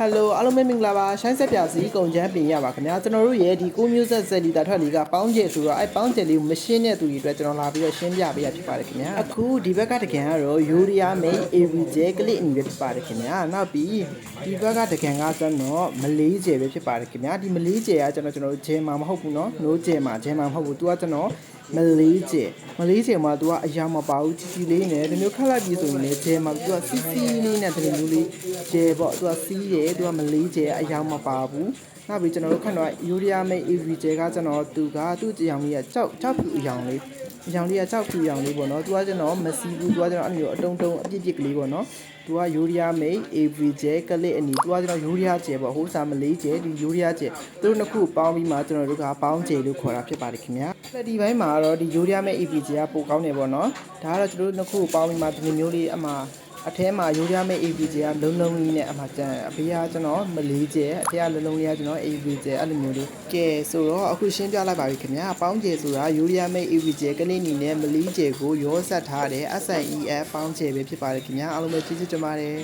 ဟယ်လိုအားလုံးပဲမင်္ဂလာပါရှိုင်းဆက်ပြစီကုန်ချမ်းပြင်ရပါခင်ဗျာကျွန်တော်တို့ရဲ့ဒီ6မျိုးဆက်ဆက်လီတာထွက်လေးကပေါင်းကျဲဆိုတော့အဲပေါင်းကျဲလေးကိုမရှင်းတဲ့သူတွေအတွက်ကျွန်တော်လာပြီးတော့ရှင်းပြပေးရဖြစ်ပါတယ်ခင်ဗျာအခုဒီဘက်ကတကန်ကတော့ယူရီးယားမိတ် AVJ ကလစ်အနီပဲဖြစ်ပါတယ်ခင်ဗျာနောက်ပြီးဒီဘက်ကတကန်ကကျွန်တော်မလေးကျဲပဲဖြစ်ပါတယ်ခင်ဗျာဒီမလေးကျဲကကျွန်တော်ကျွန်တော်တို့ဂျဲမှာမဟုတ်ဘူးเนาะနိုးကျဲမှာဂျဲမှာမဟုတ်ဘူးသူကကျွန်တော် မလေးကျဲမလေးကျဲမှာသူကအရာမပါဘူးချီချီလေးနဲ့ဒီမျိုးခက်လိုက်ပြီးဆိုရင်လည်းဂျဲမှာသူကစီစီလေးနဲ့ဒီမျိုးလေးဂျဲပေါ့သူကစီးတယ်သူကမလေးကျဲအရာမပါဘူးနောက်ပြီးကျွန်တော်တို့ခန့်တော့ယူရီးယားမိတ် AV ကျဲကကျွန်တော်သူကသူ့ကြောင်လေးကကြောက်ကြောက်ဖြူအယောင်လေး အယောင်လေးကကြောက်ဖြူအယောင်လေးပေါ့နော်သူကကျွန်တော်မစီဘူးသူကကျွန်တော်အဲ့လိုအတုံတုံအပြစ်ပြစ်ကလေးပေါ့နော်သူကယူရီးယားမိတ် AV ကျဲကလစ်အနီသူကကျွန်တော်ယူရီးယားကျဲပေါ့ဟိုးစာမလေးကျဲဒီယူရီးယားကျဲသူတို့နှစ်ခုပေါင်းပြီးမှကျွန်တော်တို့ကပေါင်းကျဲလို့ခေါ်တာဖြစ်ပါတယ်ခင်ဗျာလက်ဒီဘိုင်းမှာတော့ဒီယူရီးယားမိတ် AV ကျဲကပိုကောင်းနေပေါ့နော်ဒါကတော့ကျွန်တော်တို့နှစ်ခုပေါင်းပြီးမှဒီလိုမျိုးလေးအမှာ အထဲမှာရိုးရမယ့် AVJ ကလုံးလုံးလေးနဲ့အမှကျန်အဖေကကျွန်တော်မလေးကျဲအဖေကလုံးလုံးလေးကကျွန်တော် AVJ အဲ့လိုမျိုးလေးကဲဆိုတော့အခုရှင်းပြလိုက်ပါပြီခင်ဗျာအပေါင်းကျဲဆိုတာရိုးရမယ့် AVJ ကလေးနီနဲ့မလေးကျဲကိုရောဆက်ထားတဲ့ SIEF ပေါင်းကျဲပဲဖြစ်ပါတယ်ခင်ဗျာအားလုံးပဲကျေးဇူးတင်ပါတယ်